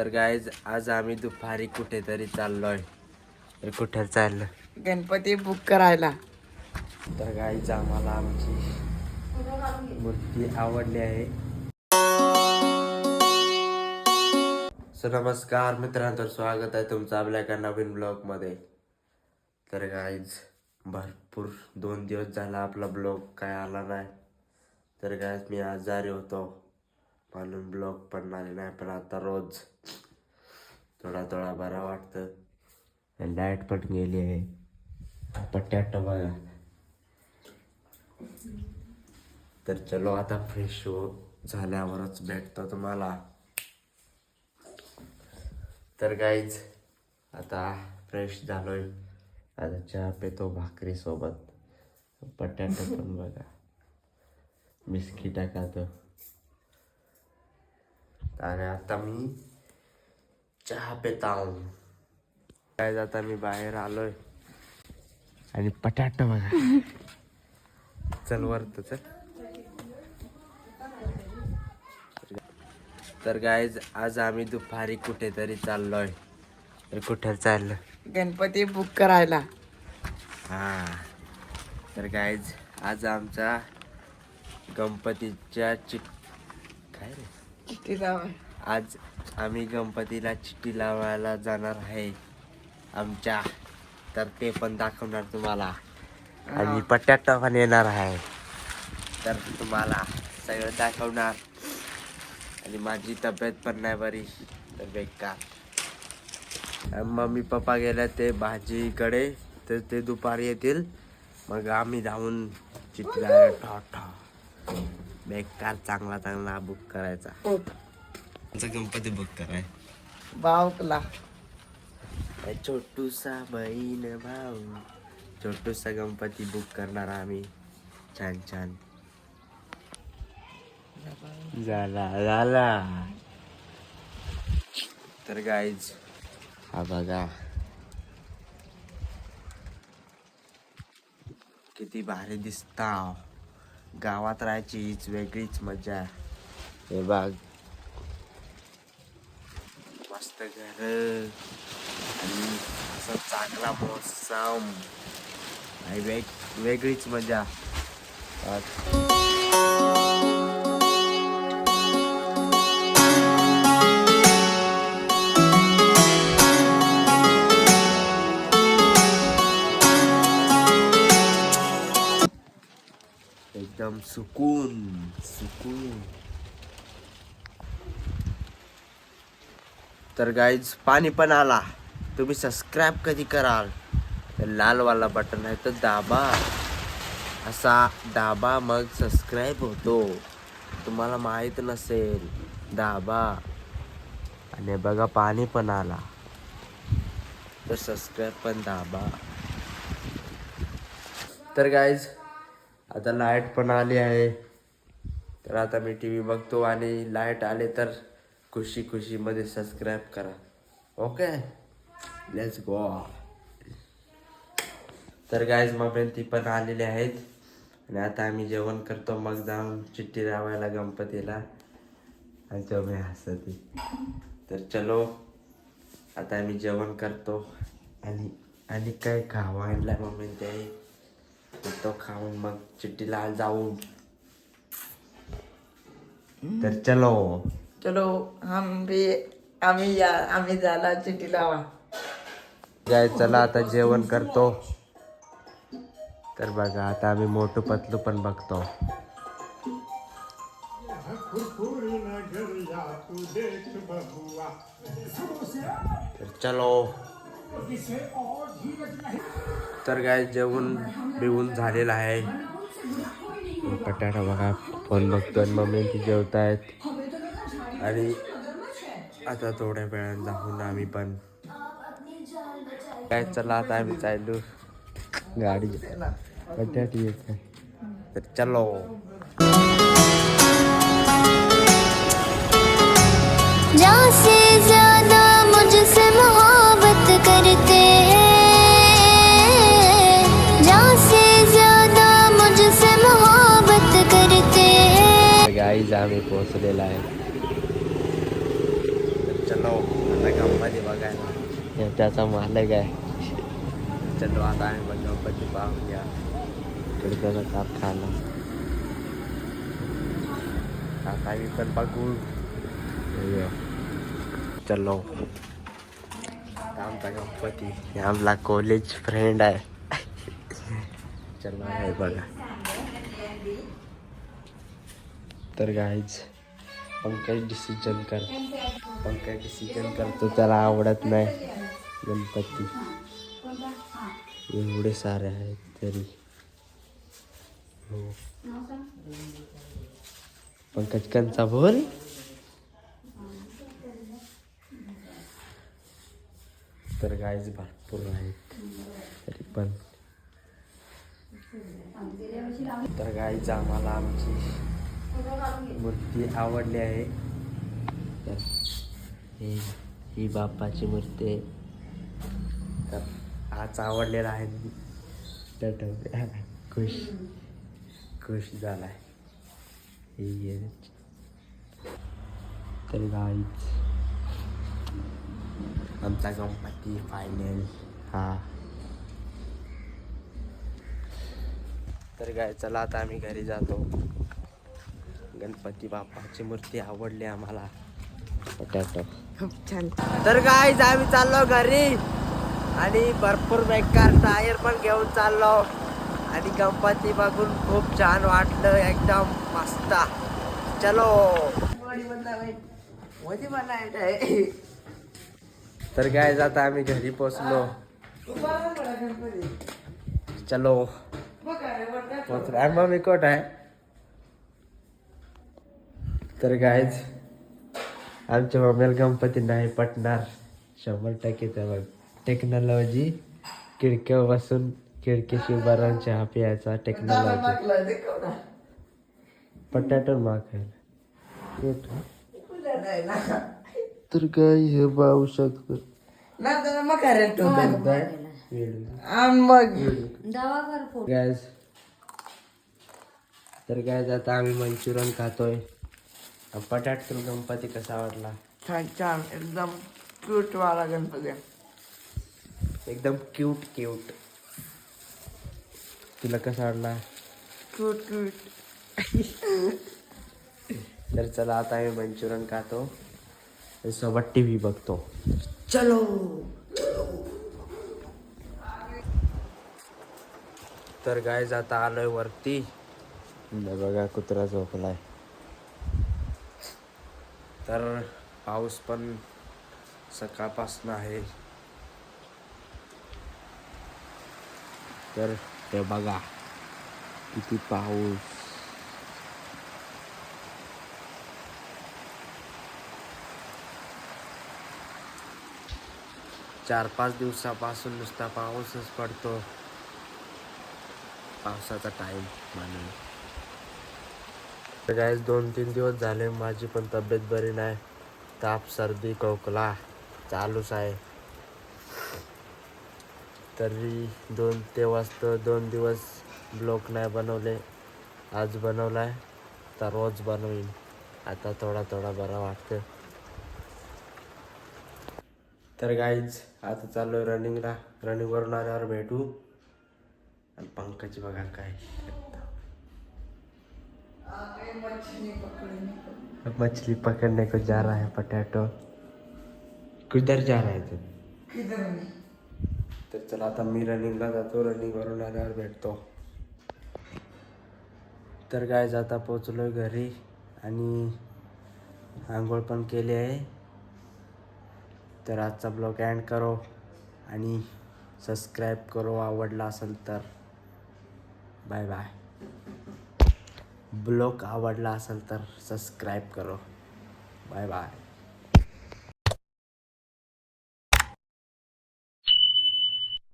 तर गाईज आज आम्ही दुपारी कुठेतरी चाललोय. तर कुठे चाललं? गणपती बुक करायला. तर गाईज आम्हाला आमची मूर्ती आवडली आहे. सो नमस्कार मित्रांनो तर स्वागत आहे तुमचं आपल्या एका नवीन ब्लॉगमध्ये तर गाईज भरपूर दोन दिवस झाला आपला ब्लॉग काय आला नाही. तर गाईज मी आजारी होतो. म्हणून ब्लॉग पण आले नाही पण आता रोज थोडा थोडा बरा वाटतं. लाइट पण गेली आहे. पट्ट्याट बघा. तर चलो आता फ्रेश हो झाल्यावरच भेटतो तुम्हाला. तर गाईज आता फ्रेश झालोय. आता चहा पितो भाकरी सोबत. बटाटा पण बघा. बिस्किटा खातो. आणि आता मी चहा पिता काय आता मी बाहेर आलोय. आणि पटाट बघा. चल वरत चल. तर गाईज आज आम्ही दुपारी कुठेतरी चाललोय. तर कुठे चाललं? गणपती बुक करायला. हा. तर गाईज आज आमचा गणपतीच्या चिट काय रे? किती जावं आज आम्ही गणपतीला चिठ्ठी लावायला जाणार आहे. आमच्या तर ते पण दाखवणार तुम्हाला. आणि पट्ट्याटा पण येणार आहे. तर तुम्हाला सगळं दाखवणार. आणि माझी तब्येत पण नाही बरी तर बेकार. मम्मी पप्पा गेल्या ते भाजीकडे तर ते दुपारी येतील. मग आम्ही चिठ्ठी लावायला ठा ठा बेकार चांगला चांगला बुक करायचा. गणपती बुक कराय बावकला. छोटूसा बहीण भाऊ. छोटूसा गणपती बुक करणार आम्ही. छान छान. झाला झाला. तर गाईज हा बघा. किती भारी दिसता. गावात राहायची हीच वेगळीच मजा. हे बघ. मस्त घर आणि असं चांगला मौसम. आणि वेग वेगळीच मजा. सुकून सुकून तर गाईज पाणी पण आला. तुम्ही सबस्क्राईब कधी कराल? तर लालवाला बटन आहे तर दाबा. असा दाबा मग सबस्क्राईब होतो. तुम्हाला माहीत नसेल दाबा. आणि बघा पाणी पण आला. तर सबस्क्राईब पण दाबा. तर गाईज आता लाइट पण आली आहे. तर आता मी टी व्ही बघतो आणि लाइट आले तर खुशी खुशीमध्ये सबस्क्राईब करा. ओके लेट्स गो तर गाईज मग ती पण आलेले आहेत. आणि आता आम्ही जेवण करतो. मग जाऊन चिठ्ठी लावायला गणपतीला. आणि तो मी हसते. तर चलो आता आम्ही जेवण करतो. आणि आणि काय खावायला मम्मी ते? तो खाऊन मग चिठ्ठीला जाऊ तर चलो. चलो हम भी आम्ही या आम्ही झाला लावा. जाय चला आता जेवण करतो. तर बघा आता आम्ही मोठं पतलू पण बघतो. तर चलो. तर काय जेवण बिवून झालेलं आहे. पटाटा बघा फोन बघतो आणि मम्मी ती आहेत आणि आता थोड्या वेळानं जाऊन आम्ही पण. काय चला आता आम्ही चाललो. गाडी पट्ट्याटी येत तर चलो. ज्यादा मुझसे गाईज आम्ही पोहोचलेला आहे. चलो गणपती बघायला त्याचा मालक आहे. चलो आता आम्ही गणपती पाहूया. खिडक्याचा कारखाना आता आम्ही पण बघू. चलो आमचा गणपती. आमला कॉलेज फ्रेंड आहे. चलो आहे बघा तर गाईज पंकज डिसिजन कर. पंकज डिसिजन करतो त्याला आवडत नाही. गणपती. एवढे सारे आहेत तरी. हो. पंकज कंचा बोल. तर गाईज भरपूर आहेत. तरी पण. तर गाईज आम्हाला आमची मूर्ती आवडली आहे. तर ही ही बाप्पाची मूर्ती आहे. तर आज आवडलेला आहे. तर खुश खुश झालाय. ही आहे. तर गाईच आमचा गणपती फायनल हा. तर गाय चला आता आम्ही घरी जातो. गणपती बाप्पाची मूर्ती आवडली आम्हाला. खूप छान. तर काय आम्ही चाललो घरी. आणि भरपूर बेकार टायर पण घेऊन चाललो. आणि गणपती बघून खूप छान वाटलं एकदम मस्त. चलो. तर काय आता आम्ही घरी पोचलो. चलो. पोचलो. मग मी कोट आहे? तर गायज आमच्या मम्मीला गणपती नाही पटणार. शंभर टक्के तर टेक्नॉलॉजी खिडक्या बसून खिडकीशी उभारून चहा प्यायचा टेक्नॉलॉजी पटाटो मागायला. तर काय हे पाहू शकतो. गॅस तर गॅस आता आम्ही मंचुरियन खातोय. पटाट तुला गणपती कसा आवडला छान छान एकदम क्यूट वाला गणपती एकदम क्यूट क्यूट तुला कसा आवडला क्यूट क्यूट तर चला आता आम्ही मंचुरियन खातो आणि सोबत टी व्ही बघतो। चलो तर गाय आता आलोय वरती। बघा कुत्रा झोपलाय। तर पाऊस पण सकाळपासून आहे. तर ते बघा किती पाऊस. चार पाच दिवसापासून नुसता पाऊसच पडतो. पावसाचा टाइम म्हणून. तर guys, दोन तीन दिवस झाले माझी पण तब्येत बरी नाही. ताप सर्दी खोकला चालूच आहे. तरी दोन ते वाजता दोन दिवस ब्लॉक नाही बनवले. आज बनवलाय तर रोज बनवीन. आता थोडा थोडा बरा वाटतं तर गाईज आता चाललोय रनिंगला रनिंगवरून आल्यावर भेटू. आणि पंकज बघा काय. मछली पकड़ने को जा रहा है पटैटो किधर जा रहा है तू? तर चला आता मी रनिंगला जातो रनिंग वरून आल्यावर भेटतो तर काय आता पोचलोय घरी आणि आंघोळ पण केली आहे। तर आजचा ब्लॉग एंड करो आणि सबस्क्राईब करो आवडला असेल तर। बाय बाय ब्लॉग आवडला असेल तर सबस्क्राईब करो. Bye bye.